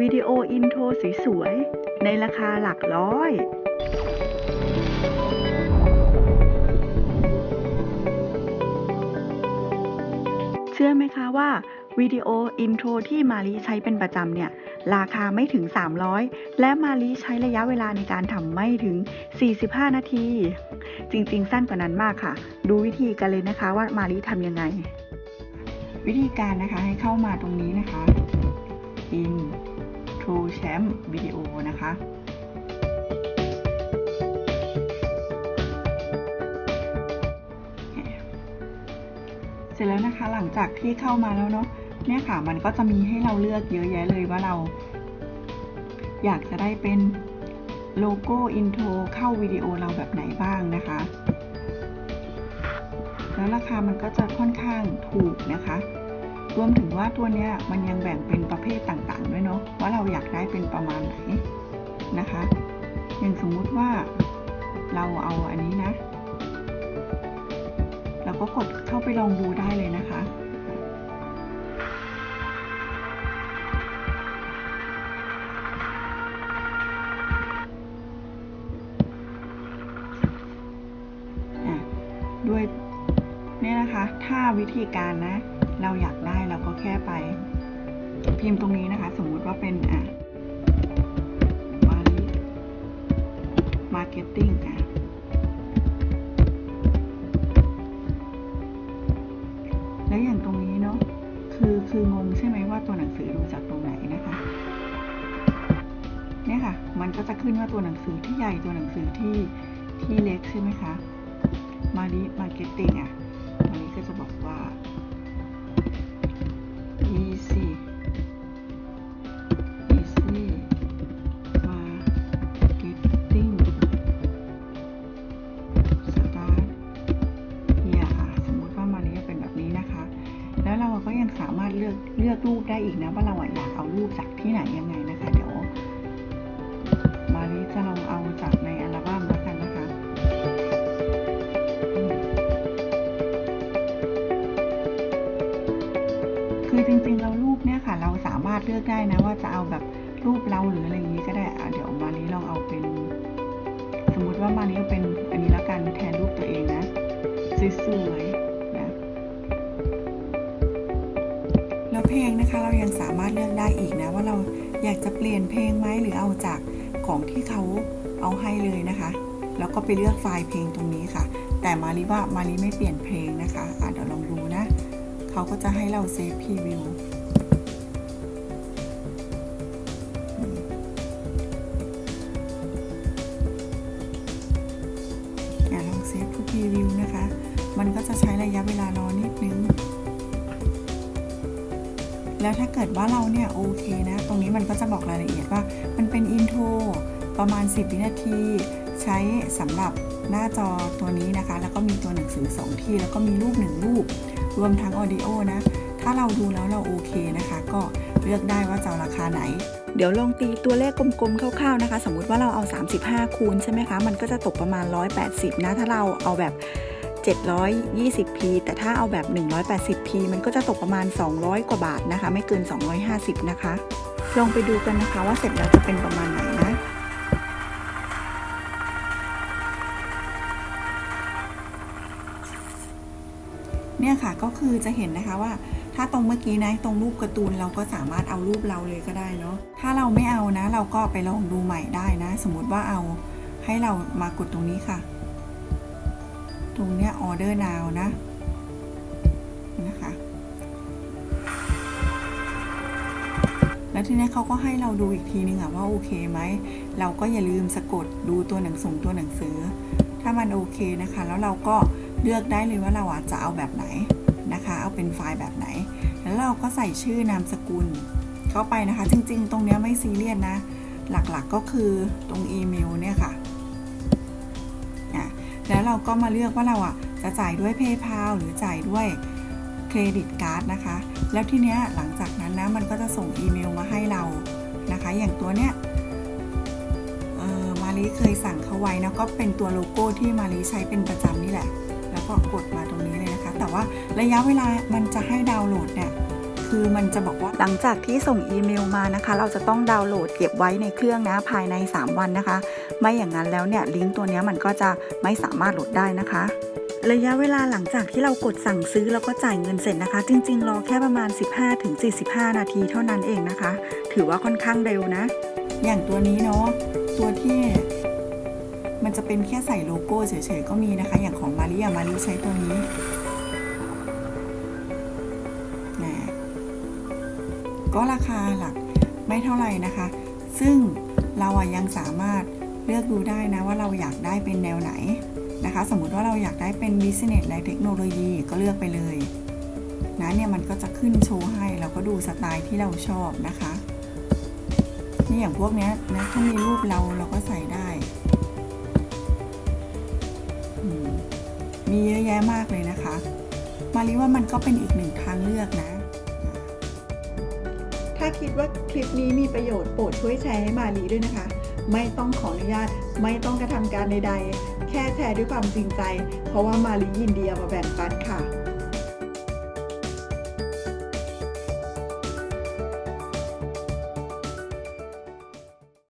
วิดีโออินโทรสวยๆ ในราคาหลักร้อยเชื่อไหมคะว่าวิดีโออินโทรที่มารีใช้เป็นประจำเนี่ย ราคาไม่ถึง 300 และมารีใช้ระยะเวลาในการทำไม่ถึง 45 นาที จริงๆ สั้นกว่านั้นมากค่ะ ดูวิธีกันเลยนะคะว่ามารีทำยังไง วิธีการนะคะให้เข้ามาตรงนี้นะคะ อิน in True Champ Video นะคะเสร็จแล้วนะคะหลังจากที่เข้ามาแล้วเนาะเนี่ยค่ะมันก็จะมีให้เราเลือกเยอะแยะเลยว่าเรา อยากจะได้เป็นโลโก้อินโทรเข้าวิดีโอเราแบบไหนบ้างนะคะ แล้วราคามันก็จะค่อนข้างถูกนะคะ รวมถึงว่าตัวเนี้ยมันยังแบ่งเป็นประเภทต่าง นาะว่าเราอยากได้เป็นประมาณไหนนะคะ อย่างสมมุติว่าเราเอาอันนี้นะ เราก็กดเข้าไปลองดูได้เลยนะคะอะด้วยเนี่ยนะคะ ถ้าวิธีการนะ เราอยากได้เราก็แค่ไป พิมพ์ตรงนี้นะคะ สมมุติว่าเป็นอะมาริมาร์เก็ตติ้งอะแล้วอย่างตรงนี้เนาะคือคืองงใช่ไหมว่าตัวหนังสือดูจากตรงไหนนะคะเนี่ยค่ะ มันก็จะขึ้นว่าตัวหนังสือที่ใหญ่ตัวหนังสือที่ที่เล็กใช่ไหมคะมาริมาร์เก็ตติ้งอะมาริก็จะบอกว่า แล้วเราก็ยังสามารถเลือกเลือกรูปได้อีกนะว่าเราอยากเอารูปจากที่ไหนยังไงนะคะ เดี๋ยวมาริจะลองเอาจากในอัลบั้มแล้วกันนะคะคือจริงๆเรารูปเนี่ยค่ะ เราสามารถเลือกได้นะว่าจะเอาแบบรูปเราหรืออะไรอย่างนี้ก็ได้อะเดี๋ยวมาริลองเอาเป็น สมมติว่ามาริเอาเป็นอันนี้แล้วกันแทนรูปตัวเองนะสวยๆ เพลงนะคะ เรายังสามารถเลือกได้อีกนะ ว่าเราอยากจะเปลี่ยนเพลงไหมหรือเอาจากของที่เขาเอาให้เลยนะคะ แล้วก็ไปเลือกไฟล์เพลงตรงนี้ค่ะ แต่มารีว่ามารีไม่เปลี่ยนเพลงนะคะอะเดี๋ยวลองดูนะ เขาก็จะให้เราเซฟพรีวิวอะลองเซฟทุกพรีวิวนะคะ มันก็จะใช้ระยะเวลารอนิดนึง แล้วถ้าเกิดว่าเราเนี่ยโอเคนะ ตรงนี้มันก็จะบอกรายละเอียดว่ามันเป็นอินโทรประมาณ 10 วินาที ใช้สำหรับหน้าจอตัวนี้นะคะ แล้วก็มีตัวหนังสือ 2 ที่ แล้วก็มีรูป 1 รูป รวมทั้งออดิโอนะ ถ้าเราดูแล้วเราโอเคนะคะ ก็เลือกได้ว่าจะเอาราคาไหน เดี๋ยวลองตีตัวเลขกลมๆคร่าวๆนะคะ สมมุติว่าเราเอา 35 คูณใช่ไหมคะ มันก็จะตกประมาณ 180 นะ ถ้าเราเอาแบบ 720p แต่ถ้าเอาแบบ 180p มันก็จะตกประมาณ 200 กว่าบาทนะคะ ไม่เกิน 250 นะคะ ลองไปดูกันนะคะว่าเสร็จแล้วจะเป็นประมาณไหนนะเนี่ยค่ะก็คือจะเห็นนะคะว่า ถ้าตรงเมื่อกี้นะตรงรูปการ์ตูนเราก็สามารถเอารูปเราเลยก็ได้เนาะถ้าเราไม่เอานะ เราก็ไปลองดูใหม่ได้นะ สมมติว่าเอาให้เรามากดตรงนี้ค่ะ ตรงเนี้ย order now นะนะคะแล้วทีนี้เขาก็ให้เราดูอีกทีนึงอะว่าโอเคไหม เราก็อย่าลืมสะกดดูตัวหนังสือตัวหนังสือ ถ้ามันโอเคนะคะ แล้วเราก็เลือกได้เลยว่าเราอะจะเอาแบบไหนนะคะ เอาเป็นไฟล์แบบไหน แล้วเราก็ใส่ชื่อนามสกุลเข้าไปนะคะ จริง ๆ ตรงเนี้ยไม่ซีเรียสนะ หลักๆก็คือตรงอีเมลเนี่ยค่ะ แล้วเราก็มาเลือกว่าเราอะจะจ่ายด้วย PayPal หรือจ่ายด้วยเครดิตการ์ดนะคะ แล้วทีเนี้ยหลังจากนั้นนะมันก็จะส่งอีเมลมาให้เรานะคะ อย่างตัวเนี้ยเออมารีเคยสั่งเขาไว้นะก็เป็นตัวโลโก้ที่มารีใช้เป็นประจำนี่แหละ แล้วก็กดมาตรงนี้เลยนะคะ แต่ว่าระยะเวลามันจะให้ดาวน์โหลดเนี่ย คือมันจะบอกว่าหลังจากที่ส่งอีเมลมานะคะ เราจะต้องดาวน์โหลดเก็บไว้ในเครื่องนะภายใน 3 วันนะคะ ไม่อย่างนั้นแล้วเนี่ยลิงก์ตัวนี้มันก็จะไม่สามารถโหลดได้นะคะระยะเวลาหลังจากที่เรากดสั่งซื้อแล้วก็จ่ายเงินเสร็จนะคะ จริงๆ รอแค่ประมาณ 15-45 นาทีเท่านั้นเองนะคะ ถือว่าค่อนข้างเร็วนะ อย่างตัวนี้เนาะตัวที่ มันจะเป็นแค่ใส่โลโก้เฉยๆก็มีนะคะ อย่างของมาริอะมาริใช้ตัวนี้ ก็ราคาหลักไม่เท่าไหร่นะคะ ซึ่งเราอะยังสามารถเลือกดูได้นะว่าเราอยากได้เป็นแนวไหนนะคะ สมมุติว่าเราอยากได้เป็น business และเทคโนโลยีก็เลือกไปเลยนะเนี่ยมันก็จะขึ้นโชว์ให้เราก็ดูสไตล์ที่เราชอบนะคะนี่อย่างพวกเนี้ยนะถ้ามีรูปเราเราก็ใส่ได้มมีเยอะแยะมากเลยนะคะ มารีว่ามันก็เป็นอีกหนึ่งทางเลือกนะ ถ้าคิดว่าคลิปนี้มีประโยชน์โปรดช่วยแชร์ให้มาลีด้วยนะคะ ไม่ต้องขออนุญาต ไม่ต้องกระทำการใดๆ แค่แชร์ด้วยความจริงใจ เพราะว่ามาลียินดีเอามาแบ่งปันค่ะ